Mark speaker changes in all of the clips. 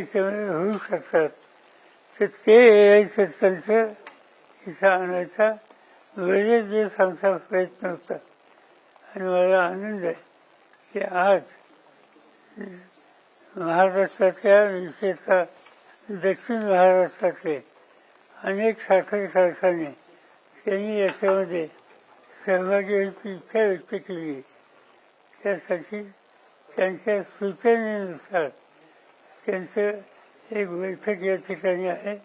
Speaker 1: याच्यामध्ये होऊ शकतात तर ते यायचं त्यांचं इथं आणायचा बरेच दिवस आमचा प्रयत्न होता आणि मला आनंद आहे की आज महाराष्ट्रातल्या विशेषतः दक्षिण महाराष्ट्रातले अनेक साखर कारखाने त्यांनी याच्यामध्ये सहभागी व्हायची इच्छा व्यक्त केली त्यासाठी त्यांच्या सूचनेनुसार त्यांचं एक बैठक या ठिकाणी आहे.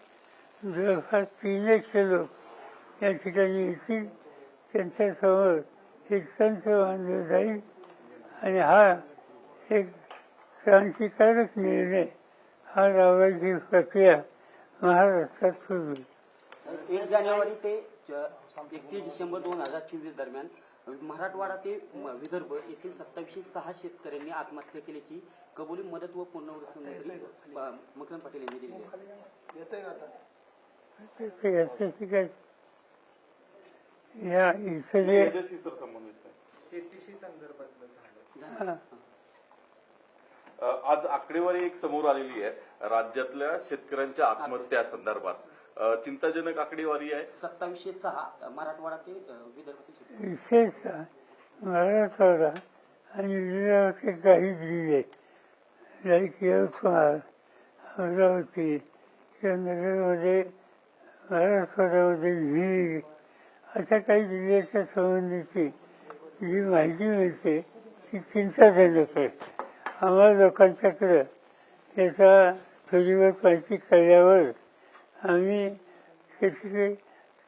Speaker 1: जवळपास तीन एकशे लोक या ठिकाणी येतील. त्यांच्यासमोर एक संच बांधलं जाईल आणि हा एक क्रांतिकारक निर्णय हा लावायची प्रक्रिया महाराष्ट्रात सुरू होईल.
Speaker 2: एक जानेवारी ते एकतीस डिसेंबर दोन हजार चोवीस दरम्यान मराठवाडा ते विदर्भ येथील सत्तावीसशे सहा शेतकऱ्यांनी आत्महत्या केल्याची कबुली मदत व पुनर्वसन मंत्री मकरंद पाटील यांनी दिली आहे.
Speaker 1: या
Speaker 3: शेतीशी संदर्भातलं
Speaker 1: हा,
Speaker 4: आज आकडेवारी एक समोर आलेली आहे. राज्यातल्या शेतकऱ्यांच्या आत्महत्या संदर्भात. चिंताजनक आकडेवारी आहे
Speaker 2: सत्तावीसशे सहा मराठवाडा ते विदर्भ.
Speaker 1: विशेषतः मराठवाडा आणि विदर्भाचे काही जिल्हे लाईक यवतमाळ अमरावती किंवा नगरमध्ये मराठवाड्यामध्ये बीड अशा काही जिल्ह्याच्या संबंधीची जी माहिती मिळते ती चिंताजनक आहे आम्हाला लोकांच्याकडं याचा थोडीवत माहिती कळल्यावर आम्ही त्याची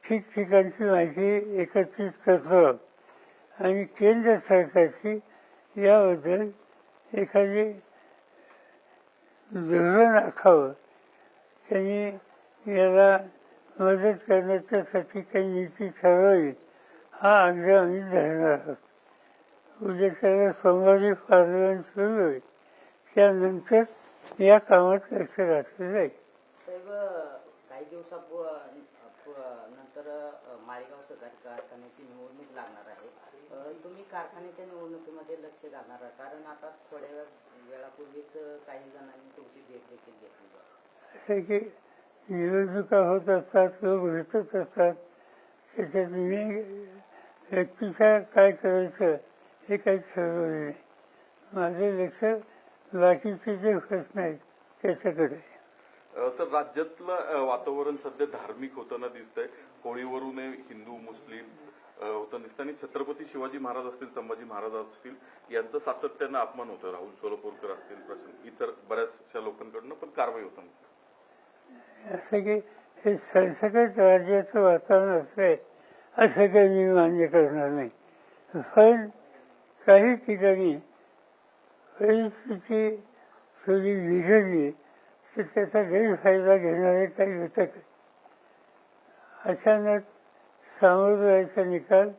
Speaker 1: ठिकठिकाणची माहिती एकत्रित करतो. आणि केंद्र सरकारची याबद्दल एखादी धोरण आखावं. त्यांनी याला मदत करण्याच्यासाठी काही नीती ठरवावी हा आग्रह आम्ही धरणार आहोत. उद्या त्याला सोमवारी पार्लमेंट सुरू होईल. त्यानंतर या कामात लक्ष घातलं जाईल.
Speaker 5: काही दिवसापू नंतर मालेगाव सहकारी कारखान्याची निवडणूक लागणार आहे. तुम्ही कारखान्याच्या निवडणुकीमध्ये लक्ष घालणार आहात. कारण आता थोड्या वेळापूर्वीच काही जणांनी तुमची भेट देखील घेतली
Speaker 1: असं की निवडणुका होत असतात लोक भेटत असतात. त्याच्यात मी व्यक्तीच्या काय करायचं हे काही ठरवलं नाही. माझं लक्ष बाकीचे जे प्रश्न आहेत त्याच्याकडे.
Speaker 4: सर राज्यातलं वातावरण सध्या धार्मिक होताना दिसतंय. होळीवरून हिंदू मुस्लिम अ, होताना दिसतं आणि छत्रपती शिवाजी महाराज असतील संभाजी महाराज असतील यांचं सातत्यानं अपमान होतं राहुल सोलापूरकर असतील प्रश्न इतर बऱ्याचशा लोकांकडनं पण कारवाई होताना
Speaker 1: असं की हे सरसकट राज्याचं वातावरण असलंय असं काही मी मान्य करणार नाही. पण काही ठिकाणी परिस्थिती थोडी बिघडली. तर त्याचा गैरफायदा घेणारे काही घटक अचानक सामुदायाचा जायचा निकाल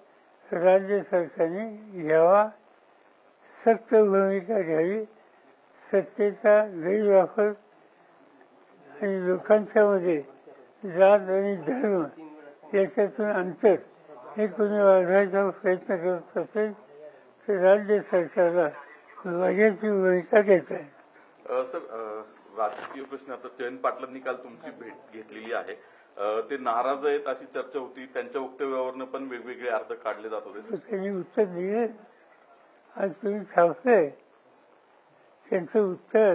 Speaker 1: राज्य सरकारने घ्यावा सक्त भूमिका घ्यावी सत्तेचा गैरवापर आणि लोकांच्यामध्ये जात आणि धर्म याच्यातून अंतर हे कोणी वाढवायचा प्रयत्न करत असेल तर राज्य सरकारला वाघ्याची भूमिका घेत आहे
Speaker 4: सर राजकीय प्रश्न आता जयंत पाटलांनी काल तुमची भेट घेतलेली आहे. ते नाराज आहेत अशी चर्चा होती. त्यांच्या वक्तव्यावरनं पण वेगवेगळे अर्थ काढले जात होते.
Speaker 1: तर त्यांनी उत्तर दिले. आज तुम्ही छापले त्यांचं उत्तर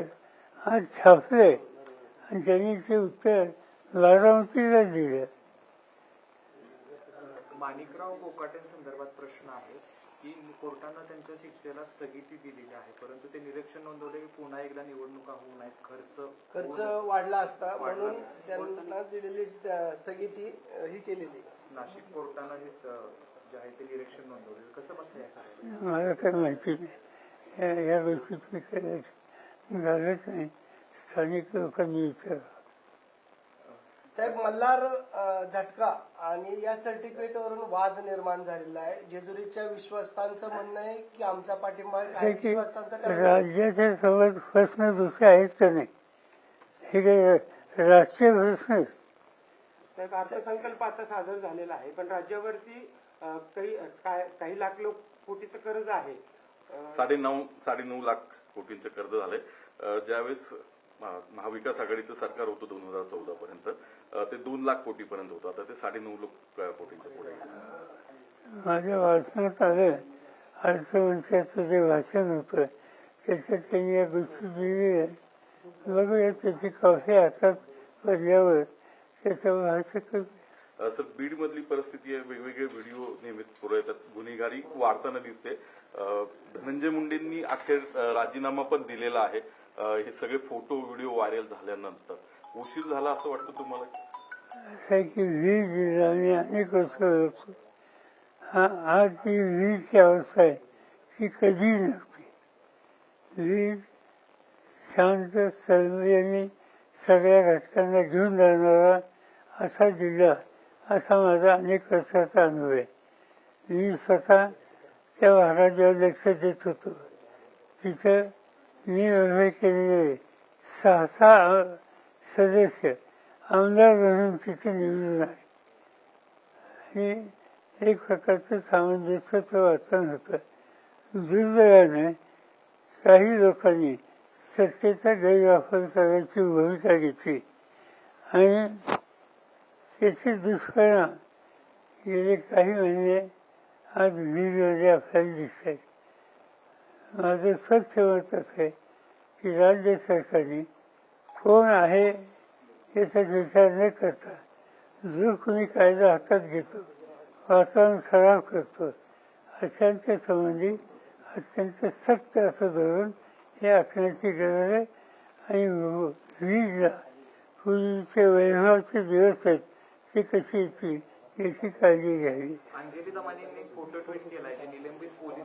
Speaker 1: आज छापले आणि त्यांनी ते उत्तर बारामतीला दिलं.
Speaker 3: माणिकराव कोकाटेंसंदर्भात प्रश्न आहे की कोर्टानं त्यांच्या शिक्षेला स्थगिती दिलेली आहे परंतु ते निरीक्षण नोंदवले की पुन्हा एकदा निवडणुका होऊ नयेत खर्च
Speaker 6: खर्च वाढला असता
Speaker 3: वाढला
Speaker 6: म्हणून
Speaker 3: असता.
Speaker 6: त्यांना दिलेली स्थगिती अ, ही केलेली.
Speaker 3: नाशिक कोर्टानं हे स- जे आहे ते निरीक्षण नोंदवले. कसं बसलं या सगळ्याला?
Speaker 1: मला काही माहिती नाही. या घालत नाही. स्थानिक लोकांनी विचार
Speaker 6: साहेब मल्हार झटका आणि या सर्टिफिकेट वरून वाद निर्माण झालेला आहे. जेजुरीच्या विश्वस्तांचं म्हणणं आहे की आमचा पाठिंबा
Speaker 1: राज्याच्या सोबत प्रश्न दुसरे आहेत का नाही? हे काही राष्ट्रीय प्रश्न
Speaker 7: साहेब अर्थसंकल्प आता सादर झालेला आहे पण राज्यावरती काही काय- काही लाख लोक कोटीचं कर्ज आहे. अ,
Speaker 4: साडेनऊ साडेनऊ लाख कोटींचं कर्ज झालंय. ज्यावेळेस महाविकास आघाडीचं सरकार होतं दोन हजार चौदा पर्यंत. ते दोन लाख कोटीपर्यंत होतं. आता ते साडेनऊ लाख अ, कोटींच्या पुढे आहे.
Speaker 1: माझ्या वाचनात आलं अर्थमंत्र्याचं जे भाषण होतं त्याच्यात त्यांनी या गोष्टी दिलेल्या आहेत बघूया त्याची कॉफी हातात पडल्यावर त्याच्यावर
Speaker 4: अ, सर बीड मधली परिस्थिती आहे. वेगवेगळे व्हिडिओ नेहमीच पुढे येतात. गुन्हेगारी वाढताना दिसते. धनंजय मुंडेंनी अखेर राजीनामा पण दिलेला आहे. हे सगळे फोटो व्हिडिओ व्हायरल झाल्यानंतर. उशीर झाला असं वाटतं तुम्हाला?
Speaker 1: असं आहे की वीज जिल्हा आम्ही अनेक वर्ष होतो? हा आज जी वीजची अवस्था आहे ती कधी नसते वीज शांत संयमी सगळ्या घटकांना घेऊन जाणारा असा जिल्हा असा माझा अनेक वर्षाचा अनुभव आहे. मी स्वतः त्या भागात लक्ष देत होतो. तिथं मी उभे केलेले सहा सहा सदस्य आमदार म्हणून तिथे निवडून आहे. आणि एक प्रकारचं सामंजस्याचं वाचन होतं. दुर्दैवाने काही लोकांनी सत्तेचा गैरवापर करायची भूमिका घेतली. आणि त्याचे दुष्परिणाम गेले काही महिने आज वीजमध्ये आपल्याला दिसत आहेत माझं स्वच्छ मत आहे. की राज्य सरकारने कोण आहे याचा विचार न करता जो कोणी कायदा हातात घेतो वातावरण खराब करतो अशांच्या संबंधी अत्यंत सक्त असं धोरण हे आखण्याची गरज आहे. आणि वीजला पूर्वीचे वैभवाचे दिवस आहेत ते कशी येतील याची काळजी घ्यावी.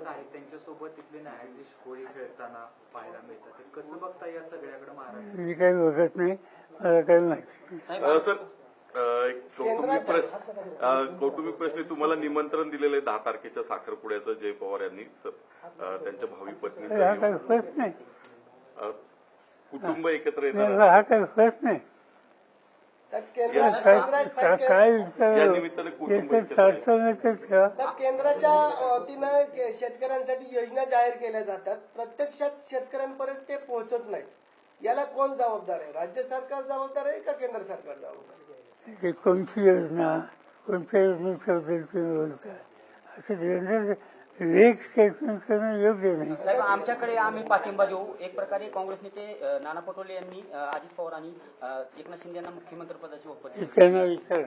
Speaker 3: आहेत त्यांच्यासोबत तिथले न्यायाधीश होळी खेळताना पाहायला मिळतात. ते कसं बघता या सगळ्याकडे महाराष्ट्र?
Speaker 1: मी काही बघत नाही मला काही माहिती
Speaker 4: अ, सर अ, एक कौटुंबिक प्रश्न अ, कौटुंबिक प्रश्न तुम्हाला निमंत्रण दिलेलं आहे दहा तारखेच्या साखरपुड्याचं जय पवार यांनी अ, त्यांच्या भावी पत्नी
Speaker 1: हा काही प्रश्न नाही
Speaker 4: कुटुंब एकत्र येणार
Speaker 1: हा काही प्रश्न नाही काय काय
Speaker 4: या निमित्ताने कुटुंब एकत्र.
Speaker 6: साहेब, केंद्राच्या वतीनं के- शेतकऱ्यांसाठी योजना जाहीर केल्या जातात. प्रत्यक्षात शेतकऱ्यांपर्यंत ते पोहोचत नाहीत. याला कोण जबाबदार आहे? राज्य सरकार जबाबदार आहे का केंद्र सरकार जबाबदार आहे?
Speaker 1: ही कोणती योजना? कोणत्या बोलता असं जनरल वेग स्टेटमेंट करणं योग्य नाही.
Speaker 2: साहेब आमच्याकडे आम्ही पाठिंबा देऊ. एक प्रकारे काँग्रेस नेते अ, नाना पटोले यांनी अ, अजित पवार आणि अ, एकनाथ शिंदे यांना मुख्यमंत्री पदाची ऑफर दिली
Speaker 1: त्यांना विचारा.